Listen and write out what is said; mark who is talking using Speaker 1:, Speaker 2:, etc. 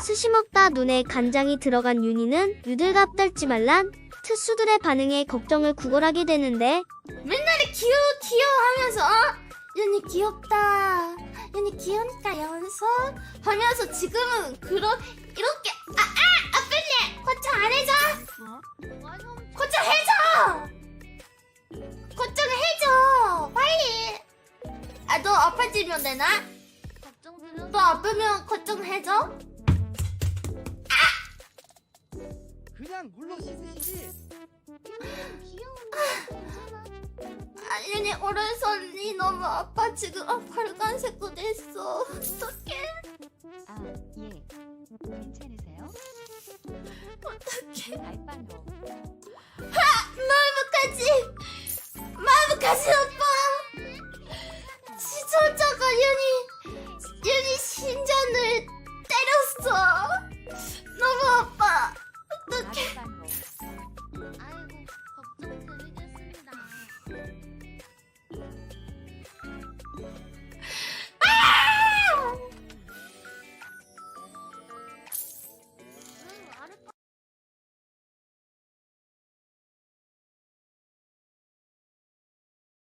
Speaker 1: 스심없다 눈에 간장이 들어간 윤희는 유들갑 떨지 말란 특수들의 반응에 걱정을 구걸하게 되는데
Speaker 2: 맨날 귀여워 귀여워 하면서 어? 윤이 귀엽다 윤이 귀여우니까 연서 하면서 지금은 그런 이렇게 아아 아빠님 거쳐 안 해줘 거쳐 해줘 거쳐 해줘 빨리 아 너 아파지면 되나? 너 아프면 거쳐 해줘?
Speaker 3: 그냥 씻으시지.
Speaker 2: 아니 오른손이 너무 아파 지금 아 빨간색도 됐어 어떡해
Speaker 4: 아, 예. 괜찮으세요?
Speaker 2: 어떡해
Speaker 4: 알바노.
Speaker 2: 마음까지 마음까지 오빠 시청자가 윤이 윤이 신전 Bye.